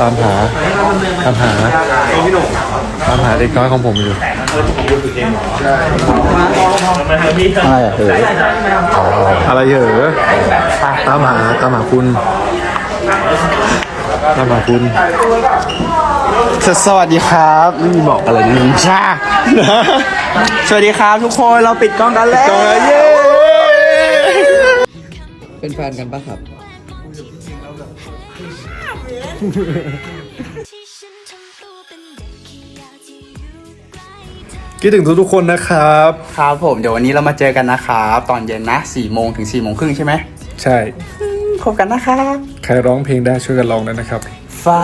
ตามหาตามหาตามหาเด็กน้อยของผมอยู่อะไรเหรอตามหาตามหาคุณตามหาคุณสวัสดีครับไม่มีบอกอะไรนะชาสวัสดีครับทุกคนเราปิดกล้องกันแล้วเย้เป็นแฟนกันปะครับ ที่ฉันทำตัวเป็นเด็กขี้ยาที่อยู่ใกล้คิดถึงทุกๆคนนะครับ ครับผมเดี๋ยววันนี้เรามาเจอกันนะครับ ตอนเย็นนะ4โมงถึง4โมงครึ่งใช่ไหมใช่พบกันนะครับ ใครร้องเพลงได้ช่วยกันร้องด้วยนะครับ ฟ้า